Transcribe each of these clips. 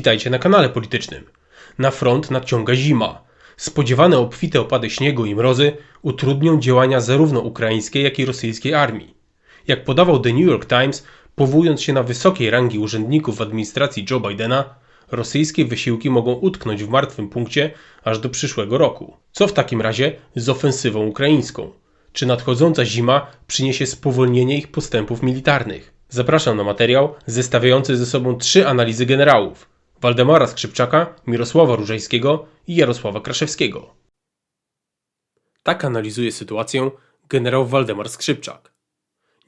Witajcie na kanale politycznym. Na front nadciąga zima. Spodziewane obfite opady śniegu i mrozy utrudnią działania zarówno ukraińskiej, jak i rosyjskiej armii. Jak podawał The New York Times, powołując się na wysokiej rangi urzędników w administracji Joe Bidena, rosyjskie wysiłki mogą utknąć w martwym punkcie aż do przyszłego roku. Co w takim razie z ofensywą ukraińską? Czy nadchodząca zima przyniesie spowolnienie ich postępów militarnych? Zapraszam na materiał zestawiający ze sobą trzy analizy generałów: Waldemara Skrzypczaka, Mirosława Różejskiego i Jarosława Kraszewskiego. Tak analizuje sytuację generał Waldemar Skrzypczak.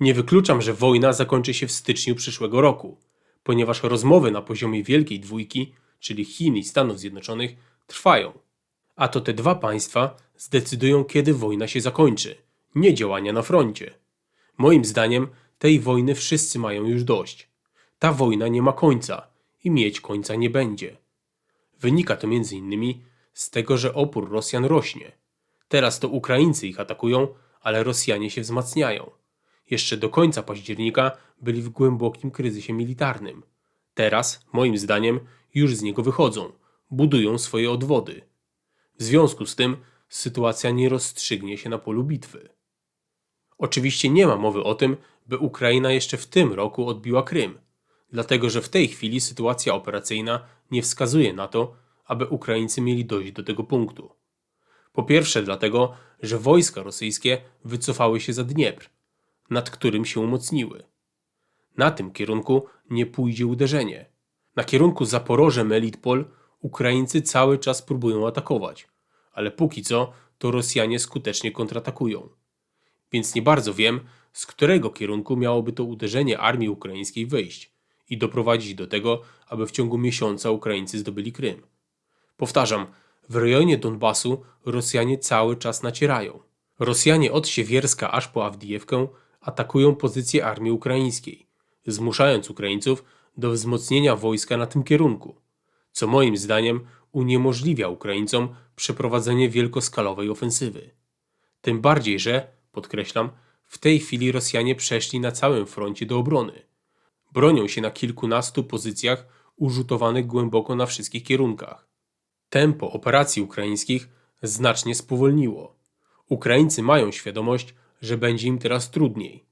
Nie wykluczam, że wojna zakończy się w styczniu przyszłego roku, ponieważ rozmowy na poziomie Wielkiej Dwójki, czyli Chin i Stanów Zjednoczonych, trwają. A to te dwa państwa zdecydują, kiedy wojna się zakończy, nie działania na froncie. Moim zdaniem tej wojny wszyscy mają już dość. Ta wojna nie ma końca i mieć końca nie będzie. Wynika to m.in. z tego, że opór Rosjan rośnie. Teraz to Ukraińcy ich atakują, ale Rosjanie się wzmacniają. Jeszcze do końca października byli w głębokim kryzysie militarnym. Teraz, moim zdaniem, już z niego wychodzą, budują swoje odwody. W związku z tym sytuacja nie rozstrzygnie się na polu bitwy. Oczywiście nie ma mowy o tym, by Ukraina jeszcze w tym roku odbiła Krym, dlatego że w tej chwili sytuacja operacyjna nie wskazuje na to, aby Ukraińcy mieli dojść do tego punktu. Po pierwsze dlatego, że wojska rosyjskie wycofały się za Dniepr, nad którym się umocniły. Na tym kierunku nie pójdzie uderzenie. Na kierunku Zaporoże-Melitpol Ukraińcy cały czas próbują atakować, ale póki co to Rosjanie skutecznie kontratakują. Więc nie bardzo wiem, z którego kierunku miałoby to uderzenie armii ukraińskiej wyjść i doprowadzić do tego, aby w ciągu miesiąca Ukraińcy zdobyli Krym. Powtarzam, w rejonie Donbasu Rosjanie cały czas nacierają. Rosjanie od Siewierska aż po Awdijewkę atakują pozycje armii ukraińskiej, zmuszając Ukraińców do wzmocnienia wojska na tym kierunku, co moim zdaniem uniemożliwia Ukraińcom przeprowadzenie wielkoskalowej ofensywy. Tym bardziej, że, podkreślam, w tej chwili Rosjanie przeszli na całym froncie do obrony. Bronią się na kilkunastu pozycjach urzutowanych głęboko na wszystkich kierunkach. Tempo operacji ukraińskich znacznie spowolniło. Ukraińcy mają świadomość, że będzie im teraz trudniej.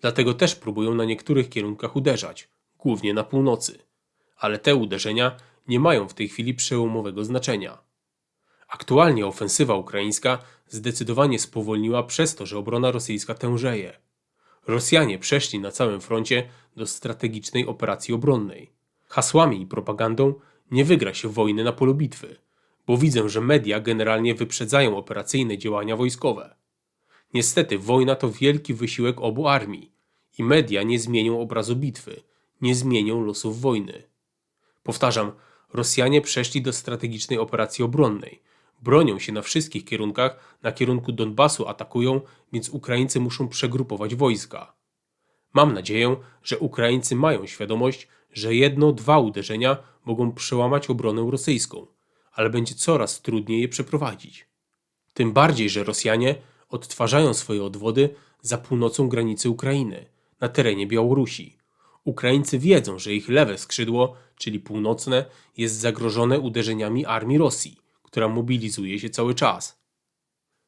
Dlatego też próbują na niektórych kierunkach uderzać, głównie na północy. Ale te uderzenia nie mają w tej chwili przełomowego znaczenia. Aktualnie ofensywa ukraińska zdecydowanie spowolniła przez to, że obrona rosyjska tężeje. Rosjanie przeszli na całym froncie do strategicznej operacji obronnej. Hasłami i propagandą nie wygra się wojny na polu bitwy, bo widzę, że media generalnie wyprzedzają operacyjne działania wojskowe. Niestety wojna to wielki wysiłek obu armii i media nie zmienią obrazu bitwy, nie zmienią losów wojny. Powtarzam, Rosjanie przeszli do strategicznej operacji obronnej, bronią się na wszystkich kierunkach, na kierunku Donbasu atakują, więc Ukraińcy muszą przegrupować wojska. Mam nadzieję, że Ukraińcy mają świadomość, że jedno, dwa uderzenia mogą przełamać obronę rosyjską, ale będzie coraz trudniej je przeprowadzić. Tym bardziej, że Rosjanie odtwarzają swoje odwody za północą granicy Ukrainy, na terenie Białorusi. Ukraińcy wiedzą, że ich lewe skrzydło, czyli północne, jest zagrożone uderzeniami armii Rosji która mobilizuje się cały czas.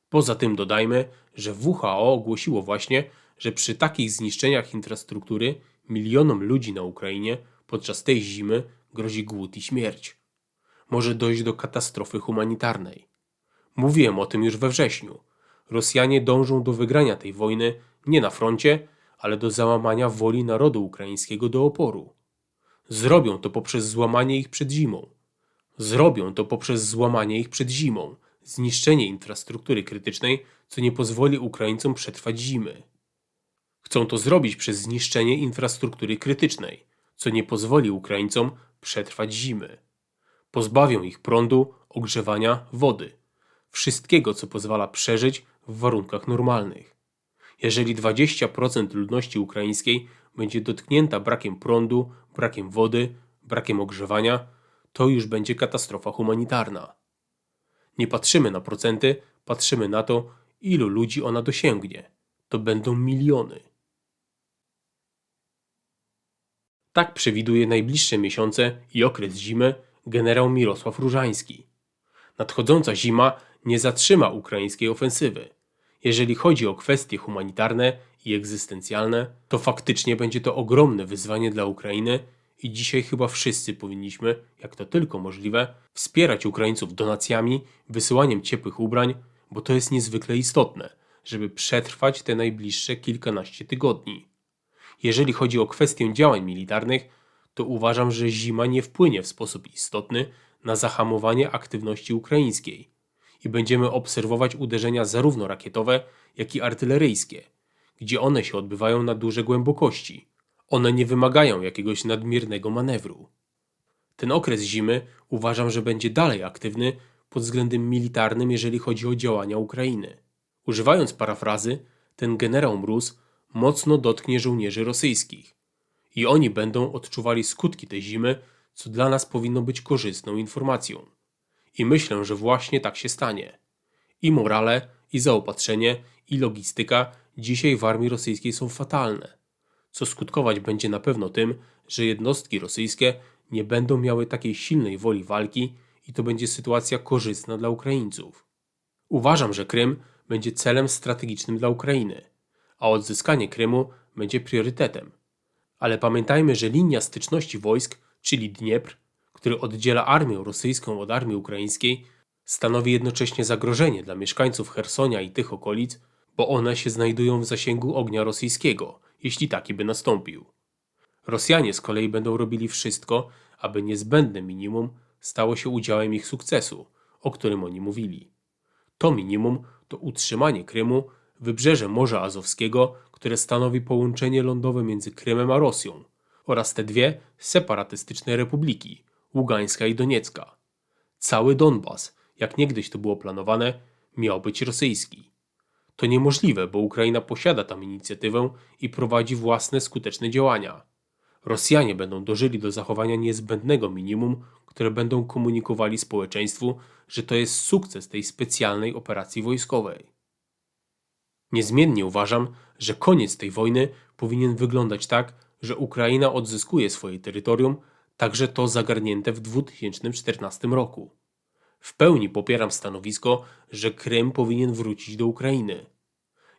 Poza tym dodajmy, że WHO ogłosiło właśnie, że przy takich zniszczeniach infrastruktury milionom ludzi na Ukrainie podczas tej zimy grozi głód i śmierć. Może dojść do katastrofy humanitarnej. Mówiłem o tym już we wrześniu. Rosjanie dążą do wygrania tej wojny nie na froncie, ale do załamania woli narodu ukraińskiego do oporu. Zrobią to poprzez złamanie ich przed zimą. Zrobią to poprzez złamanie ich przed zimą, zniszczenie infrastruktury krytycznej, co nie pozwoli Ukraińcom przetrwać zimy. Chcą to zrobić przez zniszczenie infrastruktury krytycznej, co nie pozwoli Ukraińcom przetrwać zimy. Pozbawią ich prądu, ogrzewania, wody, wszystkiego, co pozwala przeżyć w warunkach normalnych. Jeżeli 20% ludności ukraińskiej będzie dotknięta brakiem prądu, brakiem wody, brakiem ogrzewania, to już będzie katastrofa humanitarna. Nie patrzymy na procenty, patrzymy na to, ilu ludzi ona dosięgnie. To będą miliony. Tak przewiduje najbliższe miesiące i okres zimy generał Mirosław Różański. Nadchodząca zima nie zatrzyma ukraińskiej ofensywy. Jeżeli chodzi o kwestie humanitarne i egzystencjalne, to faktycznie będzie to ogromne wyzwanie dla Ukrainy i dzisiaj chyba wszyscy powinniśmy, jak to tylko możliwe, wspierać Ukraińców donacjami, wysyłaniem ciepłych ubrań, bo to jest niezwykle istotne, żeby przetrwać te najbliższe kilkanaście tygodni. Jeżeli chodzi o kwestię działań militarnych, to uważam, że zima nie wpłynie w sposób istotny na zahamowanie aktywności ukraińskiej i będziemy obserwować uderzenia zarówno rakietowe, jak i artyleryjskie, gdzie one się odbywają na duże głębokości. One nie wymagają jakiegoś nadmiernego manewru. Ten okres zimy uważam, że będzie dalej aktywny pod względem militarnym, jeżeli chodzi o działania Ukrainy. Używając parafrazy, ten generał Mróz mocno dotknie żołnierzy rosyjskich i oni będą odczuwali skutki tej zimy, co dla nas powinno być korzystną informacją. I myślę, że właśnie tak się stanie. I morale, i zaopatrzenie, i logistyka dzisiaj w armii rosyjskiej są fatalne, co skutkować będzie na pewno tym, że jednostki rosyjskie nie będą miały takiej silnej woli walki i to będzie sytuacja korzystna dla Ukraińców. Uważam, że Krym będzie celem strategicznym dla Ukrainy, a odzyskanie Krymu będzie priorytetem. Ale pamiętajmy, że linia styczności wojsk, czyli Dniepr, który oddziela armię rosyjską od armii ukraińskiej, stanowi jednocześnie zagrożenie dla mieszkańców Hersonia i tych okolic, bo one się znajdują w zasięgu ognia rosyjskiego, jeśli taki by nastąpił. Rosjanie z kolei będą robili wszystko, aby niezbędne minimum stało się udziałem ich sukcesu, o którym oni mówili. To minimum to utrzymanie Krymu, wybrzeże Morza Azowskiego, które stanowi połączenie lądowe między Krymem a Rosją, oraz te dwie separatystyczne republiki Ługańska i Doniecka. Cały Donbas, jak niegdyś to było planowane, miał być rosyjski. To niemożliwe, bo Ukraina posiada tam inicjatywę i prowadzi własne skuteczne działania. Rosjanie będą dożyli do zachowania niezbędnego minimum, które będą komunikowali społeczeństwu, że to jest sukces tej specjalnej operacji wojskowej. Niezmiennie uważam, że koniec tej wojny powinien wyglądać tak, że Ukraina odzyskuje swoje terytorium, także to zagarnięte w 2014 roku. W pełni popieram stanowisko, że Krym powinien wrócić do Ukrainy.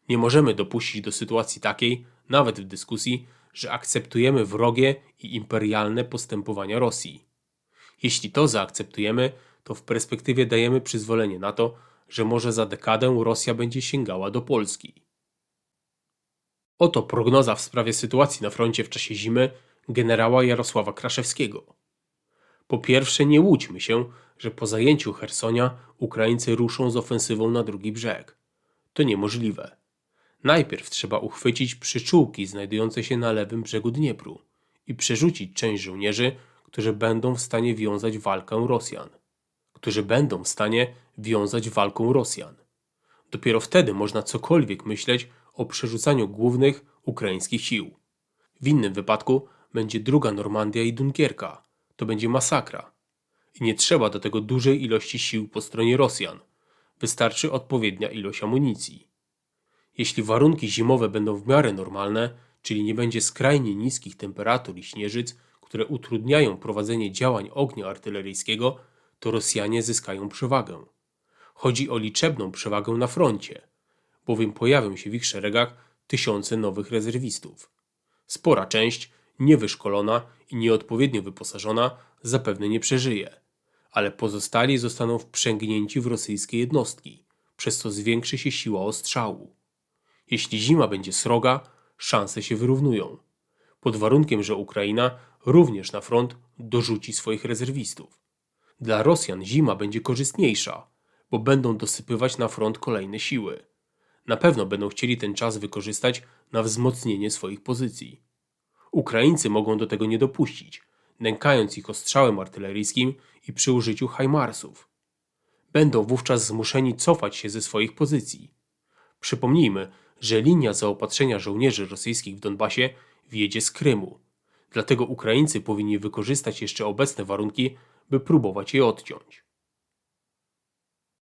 Nie możemy dopuścić do sytuacji takiej, nawet w dyskusji, że akceptujemy wrogie i imperialne postępowania Rosji. Jeśli to zaakceptujemy, to w perspektywie dajemy przyzwolenie na to, że może za dekadę Rosja będzie sięgała do Polski. Oto prognoza w sprawie sytuacji na froncie w czasie zimy generała Jarosława Kraszewskiego. Po pierwsze, nie łudźmy się, że po zajęciu Hersonia Ukraińcy ruszą z ofensywą na drugi brzeg. To niemożliwe. Najpierw trzeba uchwycić przyczółki znajdujące się na lewym brzegu Dniepru i przerzucić część żołnierzy, którzy będą w stanie wiązać walkę Rosjan. Którzy będą w stanie wiązać walką Rosjan. Dopiero wtedy można cokolwiek myśleć o przerzucaniu głównych ukraińskich sił. W innym wypadku będzie druga Normandia i Dunkierka. To będzie masakra. I nie trzeba do tego dużej ilości sił po stronie Rosjan. Wystarczy odpowiednia ilość amunicji. Jeśli warunki zimowe będą w miarę normalne, czyli nie będzie skrajnie niskich temperatur i śnieżyc, które utrudniają prowadzenie działań ognia artyleryjskiego, to Rosjanie zyskają przewagę. Chodzi o liczebną przewagę na froncie, bowiem pojawią się w ich szeregach tysiące nowych rezerwistów. Spora część, niewyszkolona i nieodpowiednio wyposażona, zapewne nie przeżyje, ale pozostali zostaną wprzęgnięci w rosyjskie jednostki, przez co zwiększy się siła ostrzału. Jeśli zima będzie sroga, szanse się wyrównują, pod warunkiem, że Ukraina również na front dorzuci swoich rezerwistów. Dla Rosjan zima będzie korzystniejsza, bo będą dosypywać na front kolejne siły. Na pewno będą chcieli ten czas wykorzystać na wzmocnienie swoich pozycji. Ukraińcy mogą do tego nie dopuścić, nękając ich ostrzałem artyleryjskim i przy użyciu hajmarsów. Będą wówczas zmuszeni cofać się ze swoich pozycji. Przypomnijmy, że linia zaopatrzenia żołnierzy rosyjskich w Donbasie wjedzie z Krymu. Dlatego Ukraińcy powinni wykorzystać jeszcze obecne warunki, by próbować je odciąć.